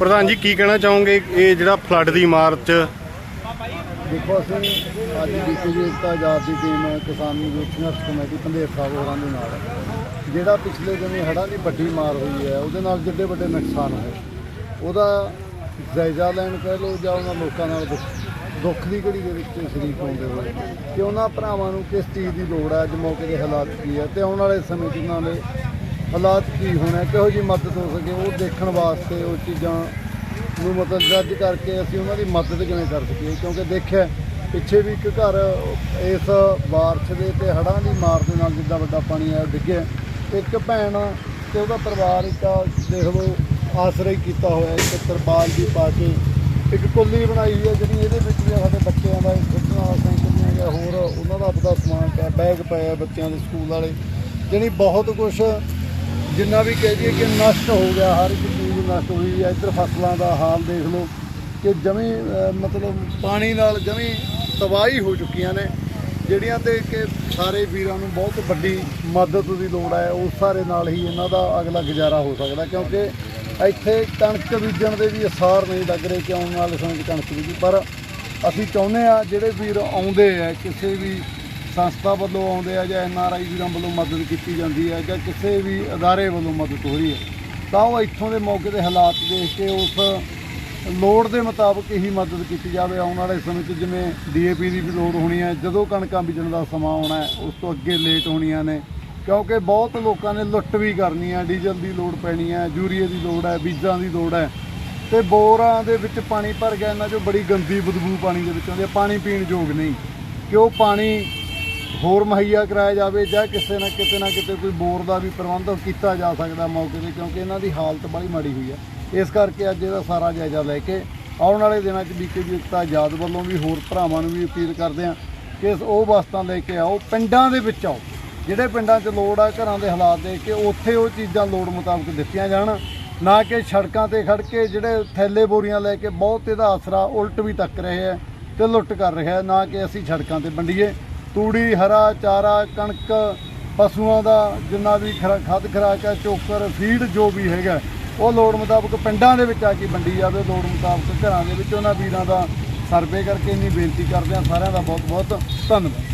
ਪ੍ਰਧਾਨ ਜੀ, ਕੀ ਕਹਿਣਾ ਚਾਹੋਗੇ ਇਹ ਜਿਹੜਾ ਫਲੱਡ ਦੀ ਮਾਰ ਚ? ਦੇਖੋ ਅਸੀਂ ਅੱਜ ਡੀਪੀਜੀ ਏਕਤਾ ਆਜ਼ਾਦ ਦੀ ਟੀਮ ਕਿਸਾਨੀ ਯੂਥ ਸੰਘਰਸ਼ ਕਮੇਟੀ ਪੰਦੇਰ ਸਾਹਿਬ ਹੋਰਾਂ ਦੇ ਨਾਲ। ਜਿਹੜਾ ਪਿਛਲੇ ਦਿਨੀ ਹੜ੍ਹਾਂ ਦੀ ਵੱਡੀ ਮਾਰ ਹੋਈ ਹੈ, ਉਹਦੇ ਨਾਲ ਜਿੱਡੇ ਵੱਡੇ ਨੁਕਸਾਨ ਹੋਏ। ਉਹਦਾ ਜਾਇਜ਼ਾ ਲੈਣ ਕਹਿ ਲਓ ਜਾਂ ਉਹਨਾਂ ਲੋਕਾਂ ਨਾਲ ਦੁੱਖ- ਦੁੱਖ ਦੀ ਘੜੀ ਦੇ ਵਿੱਚ ਸ਼ਰੀਕ ਹੁੰਦੇ ਹੋਏ। ਕਿ ਉਹਨਾਂ ਭਰਾਵਾਂ ਨੂੰ ਕਿਸ ਚੀਜ਼ ਦੀ ਲੋੜ ਹੈ? ਅੱਜ ਮੌਕੇ ਦੇ ਹਾਲਾਤ ਕੀ ਹੈ? ਤੇ ਆਉਣ ਵਾਲੇ ਸਮੇਂ 'ਚ ਉਹਨਾਂ ਦੇ ਹਾਲਾਤ ਕੀ ਹੋਣਾ, ਕਿਹੋ ਜੀ ਮਦਦ ਹੋ ਸਕੇ, ਉਹ ਦੇਖਣ ਵਾਸਤੇ ਉਹ ਚੀਜ਼ਾਂ ਨੂੰ ਮਤਲਬ ਜੱਜ ਕਰਕੇ ਅਸੀਂ ਉਹਨਾਂ ਦੀ ਮਦਦ ਕਿਵੇਂ ਕਰ ਸਕੀਏ, ਕਿਉਂਕਿ ਦੇਖਿਆ, ਪਿੱਛੇ ਵੀ ਇੱਕ ਘਰ ਇਸ ਬਾਰਿਸ਼ ਦੇ ਤੇ ਹੜ੍ਹਾਂ ਦੀ ਮਾਰ ਦੇ ਨਾਲ ਜਿੱਦਾਂ ਵੱਡਾ ਪਾਣੀ ਆਇਆ, ਡਿੱਗਿਆ, ਇੱਕ ਭੈਣ ਤੇ ਉਹਦਾ ਪਰਿਵਾਰ ਇੱਕ ਦੇਖ ਲਓ, ਆਸਰਾ ਹੀ ਕੀਤਾ ਹੋਇਆ, ਇੱਕ ਤਰਪਾਲ ਦੀ ਪਾ ਕੇ, ਇੱਕ ਕੁੱਲੀ ਬਣਾਈ ਹੋਈ ਹੈ, ਜਿਹੜੀ ਇਹਦੇ ਵਿੱਚ ਵੀ ਸਾਡੇ ਬੱਚਿਆਂ ਦਾ ਖੇਡਣ ਵਾਲਾ ਸਾਈਕਲ ਜਾਂ ਹੋਰ, ਉਹਨਾਂ ਦਾ ਆਪਦਾ ਸਮਾਨ ਪਿਆ, ਬੈਗ ਪਿਆ ਬੱਚਿਆਂ ਦੇ ਸਕੂਲ ਵਾਲੇ ਜਿਹੜੀ ਬਹੁਤ ਕੁਝ ਜਿੰਨਾ ਵੀ ਕਹਿ ਦਈਏ ਕਿ ਨਸ਼ਟ ਹੋ ਗਿਆ, ਹਰ ਇੱਕ ਚੀਜ਼ ਨਸ਼ਟ ਹੋਈ ਹੈ। ਇੱਧਰ ਫਸਲਾਂ ਦਾ ਹਾਲ ਦੇਖ ਲਓ ਕਿ ਜਮੀ ਮਤਲਬ ਪਾਣੀ ਨਾਲ ਜਮੀ ਤਬਾਹੀ ਹੋ ਚੁੱਕੀਆਂ ਨੇ। ਜਿਹੜੀਆਂ ਤੇ ਕਿ ਸਾਰੇ ਵੀਰਾਂ ਨੂੰ ਬਹੁਤ ਵੱਡੀ ਮਦਦ ਦੀ ਲੋੜ ਹੈ, ਉਸ ਸਾਰੇ ਨਾਲ ਹੀ ਇਹਨਾਂ ਦਾ ਅਗਲਾ ਗੁਜ਼ਾਰਾ ਹੋ ਸਕਦਾ, ਕਿਉਂਕਿ ਇੱਥੇ ਕਣਕ ਬੀਜਣ ਦੇ ਵੀ ਅਸਾਰ ਨਹੀਂ ਲੱਗ ਰਹੇ ਕਿ ਆਉਣ ਵਾਲੇ ਸਮੇਂ 'ਚ ਕਣਕ ਬੀਜੀ। ਪਰ ਅਸੀਂ ਚਾਹੁੰਦੇ ਆ ਜਿਹੜੇ ਵੀਰ ਆਉਂਦੇ ਆ, ਕਿਸੇ ਵੀ ਸੰਸਥਾ ਵੱਲੋਂ ਆਉਂਦੇ ਆ ਜਾਂ ਐਨ ਆਰ ਆਈ ਵੀਰਾਂ ਵੱਲੋਂ ਮਦਦ ਕੀਤੀ ਜਾਂਦੀ ਹੈ ਜਾਂ ਕਿਸੇ ਵੀ ਅਦਾਰੇ ਵੱਲੋਂ ਮਦਦ ਹੋ ਰਹੀ ਹੈ, ਤਾਂ ਉਹ ਇੱਥੋਂ ਦੇ ਮੌਕੇ ਦੇ ਹਾਲਾਤ ਦੇਖ ਕੇ ਉਸ ਲੋੜ ਦੇ ਮੁਤਾਬਕ ਹੀ ਮਦਦ ਕੀਤੀ ਜਾਵੇ ਆਉਣ ਵਾਲੇ ਸਮੇਂ 'ਚ, ਜਿਵੇਂ ਡੀਏਪੀ ਦੀ ਵੀ ਲੋੜ ਹੋਣੀ ਹੈ, ਜਦੋਂ ਕਣਕਾਂ ਬੀਜਣ ਦਾ ਸਮਾਂ ਆਉਣਾ ਹੈ, ਉਸ ਤੋਂ ਅੱਗੇ ਲੇਟ ਹੋਣੀਆਂ ਨੇ, ਕਿਉਂਕਿ ਬਹੁਤ ਲੋਕਾਂ ਨੇ ਲੁੱਟ ਵੀ ਕਰਨੀ ਹੈ, ਡੀਜ਼ਲ ਦੀ ਲੋੜ ਪੈਣੀ ਹੈ, ਯੂਰੀਏ ਦੀ ਲੋੜ ਹੈ, ਬੀਜਾਂ ਦੀ ਲੋੜ ਹੈ, ਤੇ ਬੋਰਾਂ ਦੇ ਵਿੱਚ ਪਾਣੀ ਭਰ ਗਿਆ, ਇਹਨਾਂ 'ਚੋਂ ਬੜੀ ਗੰਦੀ ਬਦਬੂ ਪਾਣੀ ਦੇ ਵਿੱਚ ਆਉਂਦੀ ਹੈ ਪਾਣੀ ਪੀਣ ਯੋਗ ਨਹੀਂ ਕਿ ਉਹ ਪਾਣੀ ਹੋਰ ਮੁਹੱਈਆ ਕਰਾਇਆ ਜਾਵੇ ਜਾਂ ਕਿਸੇ ਨਾ ਕਿਤੇ ਨਾ ਕਿਤੇ ਕੋਈ ਬੋਰ ਦਾ ਵੀ ਪ੍ਰਬੰਧ ਕੀਤਾ ਜਾ ਸਕਦਾ ਮੌਕੇ ਤੇ, ਕਿਉਂਕਿ ਇਹਨਾਂ ਦੀ ਹਾਲਤ ਬੜੀ ਮਾੜੀ ਹੋਈ ਹੈ। ਇਸ ਕਰਕੇ ਅੱਜ ਇਹਦਾ ਸਾਰਾ ਜਾਇਜ਼ਾ ਲੈ ਕੇ ਆਉਣ ਵਾਲੇ ਦਿਨਾਂ 'ਚ ਬੀਕੇ ਏਕਤਾ ਆਜ਼ਾਦ ਵੱਲੋਂ ਵੀ ਹੋਰ ਭਰਾਵਾਂ ਨੂੰ ਵੀ ਅਪੀਲ ਕਰਦੇ ਹਾਂ ਕਿ ਉਹ ਵਸਤਾਂ ਲੈ ਕੇ ਆਓ, ਪਿੰਡਾਂ ਦੇ ਵਿੱਚ ਆਓ। ਜਿਹੜੇ ਪਿੰਡਾਂ 'ਚ ਲੋੜ ਆ, ਘਰਾਂ ਦੇ ਹਾਲਾਤ ਦੇਖ ਕੇ ਉੱਥੇ ਉਹ ਚੀਜ਼ਾਂ ਲੋੜ ਮੁਤਾਬਕ ਦਿੱਤੀਆਂ ਜਾਣ, ਨਾ ਕਿ ਸੜਕਾਂ ਤੇ ਖੜ ਕੇ ਜਿਹੜੇ ਥੈਲੇ ਬੋਰੀਆਂ ਲੈ ਕੇ ਬਹੁਤ ਇਹਦਾ ਆਸਰਾ ਉਲਟ ਵੀ ਤੱਕ ਰਹੇ ਹੈ ਤੇ ਲੁੱਟ ਕਰ ਰਿਹਾ ਨਾ ਕਿ ਅਸੀਂ ਸੜਕਾਂ ਤੇ ਵੰਡੀਏ। ਤੂੜੀ, ਹਰਾ, ਚਾਰਾ, ਕਣਕ, ਪਸ਼ੂਆਂ ਦਾ ਜਿੰਨਾ ਵੀ ਖਰਾ- ਖਾਦ ਖਰਾਕ ਹੈ, ਚੋਕਰ, ਫੀਡ ਜੋ ਵੀ ਹੈਗਾ, ਉਹ ਲੋੜ ਮੁਤਾਬਕ ਪਿੰਡਾਂ ਦੇ ਵਿੱਚ ਆ ਕੇ ਵੰਡੀ ਜਾਵੇ। ਲੋੜ ਮੁਤਾਬਕ ਘਰਾਂ ਦੇ ਵਿੱਚ ਉਹਨਾਂ ਵੀਰਾਂ ਦਾ ਸਰਵੇ ਕਰਕੇ ਇੰਨੀ ਬੇਨਤੀ ਕਰਦੇ ਹਾਂ। ਸਾਰਿਆਂ ਦਾ ਬਹੁਤ ਬਹੁਤ ਧੰਨਵਾਦ।